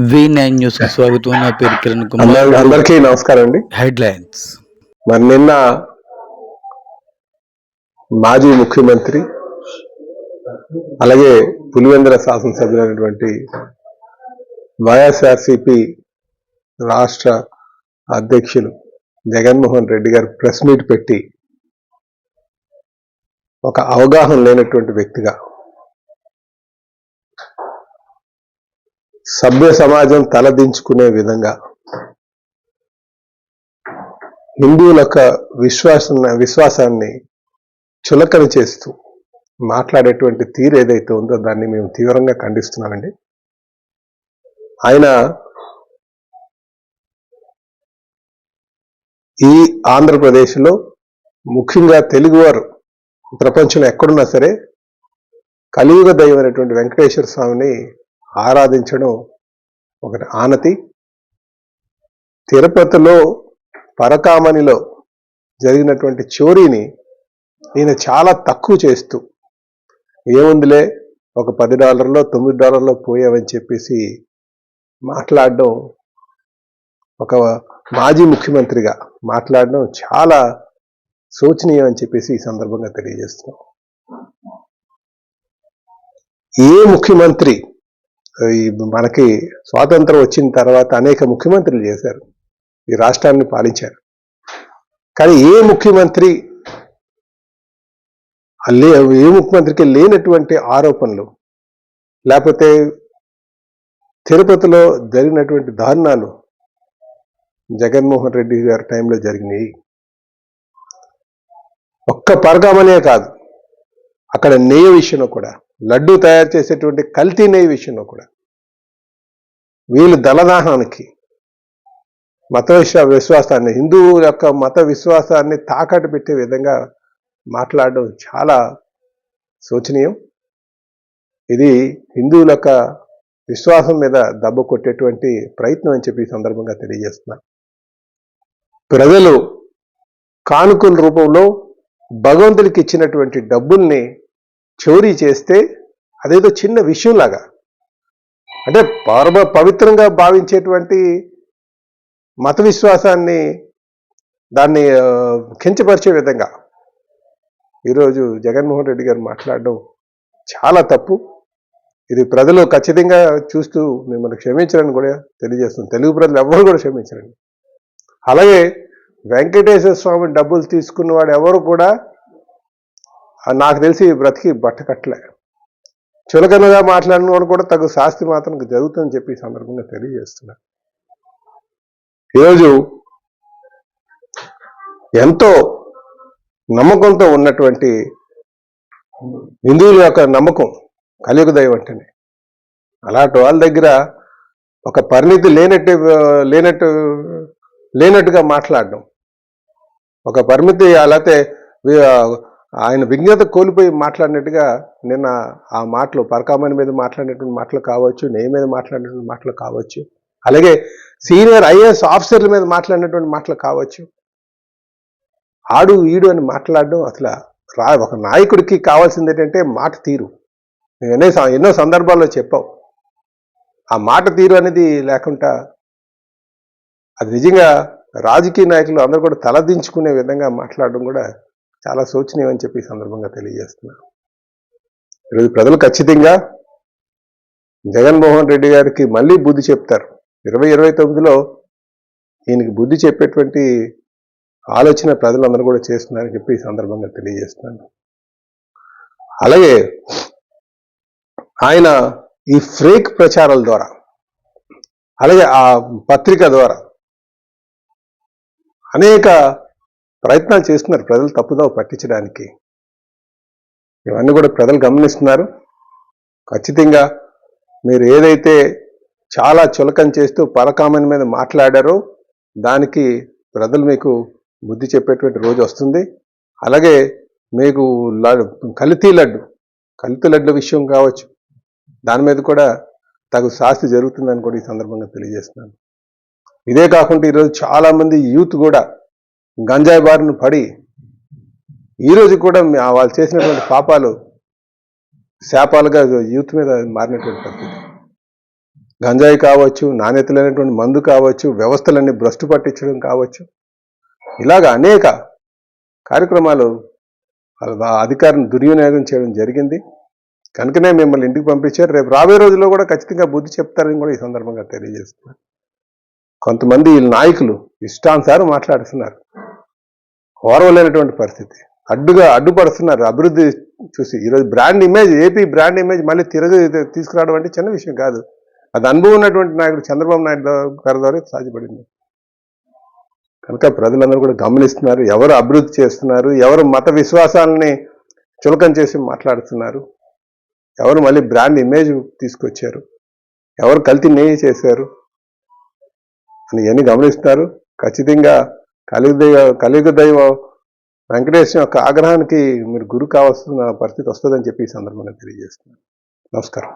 V nine news స్వాగతం. నా పేరు కిరణ్ కుమార్. అందరి- అందరికీ నమస్కారం అండి. హెడ్ లైన్స్ మరి నిన్న మాజీ ముఖ్యమంత్రి అలాగే పులివెందుల శాసనసభ్యులైనటువంటి వైఎస్ఆర్సిపి రాష్ట్ర అధ్యక్షులు జగన్మోహన్ రెడ్డి గారు ప్రెస్ మీట్ పెట్టి ఒక అవగాహన లేనటువంటి వ్యక్తిగా సభ్య సమాజం తలదించుకునే విధంగా హిందువుల యొక్క విశ్వాస విశ్వాసాన్ని చులకన చేస్తూ మాట్లాడేటువంటి తీరు ఏదైతే ఉందో దాన్ని మేము తీవ్రంగా ఖండిస్తున్నామండి. ఆయన ఈ ఆంధ్రప్రదేశ్లో ముఖ్యంగా తెలుగువారు ప్రపంచంలో ఎక్కడున్నా సరే కలియుగ దైవం అనేటువంటి వెంకటేశ్వర స్వామిని ఆరాధించడం ఒకటి ఆనతి. తిరుపతిలో పరకామణిలో జరిగినటువంటి చోరీని ఈయన చాలా తక్కువ చేస్తూ ఏముందిలే ఒక పది డాలర్లో తొమ్మిది డాలర్లో పోయావని చెప్పేసి మాట్లాడడం ఒక మాజీ ముఖ్యమంత్రిగా మాట్లాడడం చాలా శోచనీయం అని చెప్పేసి ఈ సందర్భంగా తెలియజేస్తున్నాం. ఏ ముఖ్యమంత్రి ఈ మనకి స్వాతంత్రం వచ్చిన తర్వాత అనేక ముఖ్యమంత్రులు చేశారు ఈ రాష్ట్రాన్ని పాలించారు. కానీ ఏ ముఖ్యమంత్రి ఏ ముఖ్యమంత్రికి లేనటువంటి ఆరోపణలు లేకపోతే తిరుపతిలో జరిగినటువంటి దారుణాలు జగన్మోహన్ రెడ్డి గారి టైంలో జరిగినాయి. ఒక్క పరగమనే కాదు అక్కడ నెయ్యి విషయంలో కూడా లడ్డు తయారు చేసేటువంటి కల్తీ నెయ్యి విషయంలో కూడా. వీళ్ళు దళదాహానికి మత విశ్వ విశ్వాసాన్ని హిందువుల యొక్క మత విశ్వాసాన్ని తాకట్టు పెట్టే విధంగా మాట్లాడడం చాలా శోచనీయం. ఇది హిందువుల యొక్క విశ్వాసం మీద దెబ్బ కొట్టేటువంటి ప్రయత్నం అని చెప్పి సందర్భంగా తెలియజేస్తున్నా. ప్రజలు కానుకల రూపంలో భగవంతుడికి ఇచ్చినటువంటి డబ్బుల్ని చోరీ చేస్తే అదేదో చిన్న విషయంలాగా అంటే పరమ పవిత్రంగా భావించేటువంటి మత విశ్వాసాన్ని దాన్ని కించపరిచే విధంగా ఈరోజు జగన్మోహన్ రెడ్డి గారు మాట్లాడడం చాలా తప్పు. ఇది ప్రజలు ఖచ్చితంగా చూస్తూ మిమ్మల్ని క్షమించరని కూడా తెలియజేస్తుంది. తెలుగు ప్రజలు ఎవరు కూడా క్షమించరండి. అలాగే వెంకటేశ్వర స్వామి డబ్బులు తీసుకున్నవాడు ఎవరు కూడా నాకు తెలిసి బ్రతికి బట్టకట్లే చులకనగా మాట్లాడిన వాడు కూడా తగు శాస్తి మాత్రం జరుగుతుందని చెప్పి సందర్భంగా తెలియజేస్తున్నా. ఈరోజు ఎంతో నమ్మకంతో ఉన్నటువంటి హిందువుల యొక్క నమ్మకం కలియుగ దైవం అంటేనే. అలాంటి వాళ్ళ దగ్గర ఒక పరిణితి లేనట్టు లేనట్టు లేనట్టుగా మాట్లాడడం. ఒక పరిమితి అలాతే ఆయన విజ్ఞత కోల్పోయి మాట్లాడినట్టుగా నిన్న ఆ మాటలు పరకామణి మీద మాట్లాడినటువంటి మాటలు కావచ్చు నేను మీద మాట్లాడినటువంటి మాటలు కావచ్చు అలాగే సీనియర్ ఐఏఎస్ ఆఫీసర్ల మీద మాట్లాడినటువంటి మాటలు కావచ్చు. ఆడు ఈడు అని మాట్లాడడం అసలు రా ఒక నాయకుడికి కావాల్సింది ఏంటంటే మాట తీరు. ఎన్నో ఎన్నో సందర్భాల్లో చెప్పావు. ఆ మాట తీరు అనేది లేకుండా అది నిజంగా రాజకీయ నాయకులు అందరూ కూడా తలదించుకునే విధంగా మాట్లాడడం కూడా చాలా శోచనీయం అని చెప్పి సందర్భంగా తెలియజేస్తున్నారు ఈరోజు ప్రజలు ఖచ్చితంగా జగన్మోహన్ రెడ్డి గారికి మళ్ళీ బుద్ధి చెప్తారు. ఇరవై ఇరవై తొమ్మిదిలో ఈయనకి బుద్ధి చెప్పేటువంటి ఆలోచన ప్రజలందరూ కూడా చేస్తున్నారని చెప్పి ఈ సందర్భంగా తెలియజేస్తున్నాను. అలాగే ఆయన ఈ ఫ్రేక్ ప్రచారాల ద్వారా అలాగే ఆ పత్రిక ద్వారా అనేక ప్రయత్నాలు చేస్తున్నారు ప్రజలు తప్పుదోవ పట్టించడానికి. ఇవన్నీ కూడా ప్రజలు గమనిస్తున్నారు. ఖచ్చితంగా మీరు ఏదైతే చాలా చులకం చేస్తూ పరకామని మీద మాట్లాడారో దానికి ప్రజలు మీకు బుద్ధి చెప్పేటువంటి రోజు వస్తుంది. అలాగే మీకు లడ్డు కల్తీ లడ్డు కల్తీ లడ్డు విషయం కావచ్చు దాని మీద కూడా తగు శాస్తి జరుగుతుందని కూడా ఈ సందర్భంగా తెలియజేస్తున్నాను. ఇదే కాకుండా ఈరోజు చాలామంది యూత్ కూడా గంజాయి బారిన పడి ఈరోజు కూడా వాళ్ళు చేసినటువంటి పాపాలు శాపాలుగా యూత్ మీద మారినటువంటి పరిస్థితి. గంజాయి కావచ్చు నాణ్యత లేనటువంటి మందు కావచ్చు వ్యవస్థలన్నీ భ్రష్టు పట్టించడం కావచ్చు. ఇలాగ అనేక కార్యక్రమాలు వాళ్ళ అధికారం దుర్వినియోగం చేయడం జరిగింది. కనుకనే మిమ్మల్ని ఇంటికి పంపించారు. రేపు రాబోయే రోజుల్లో కూడా ఖచ్చితంగా బుద్ధి చెప్తారని కూడా ఈ సందర్భంగా తెలియజేస్తున్నారు. కొంతమంది ఈ నాయకులు ఇష్టానుసారం మాట్లాడుతున్నారు. ఓర్వలేనటువంటి పరిస్థితి. అడ్డుగా అడ్డుపడుతున్నారు. అభివృద్ధి చూసి ఈరోజు brand image AP brand image మళ్ళీ తిరగ తీసుకురావడం అంటే చిన్న విషయం కాదు. అది అనుభవం ఉన్నటువంటి నాయకుడు చంద్రబాబు నాయుడు గారి ద్వారా సాధ్యపడింది. కనుక ప్రజలందరూ కూడా గమనిస్తున్నారు. ఎవరు అభివృద్ధి చేస్తున్నారు? ఎవరు మత విశ్వాసాలని చులకం చేసి మాట్లాడుతున్నారు? ఎవరు మళ్ళీ బ్రాండ్ ఇమేజ్ తీసుకొచ్చారు? ఎవరు కల్తీ నెయ్యి చేశారు? అని ఇవన్నీ గమనిస్తున్నారు. ఖచ్చితంగా కలియుగ కలియుగ దైవం వెంకటేశ్వర యొక్క ఆగ్రహానికి మీరు గురి కావాల్సిన పరిస్థితి వస్తుందని చెప్పి ఈ సందర్భంగా తెలియజేస్తున్నాను. నమస్కారం.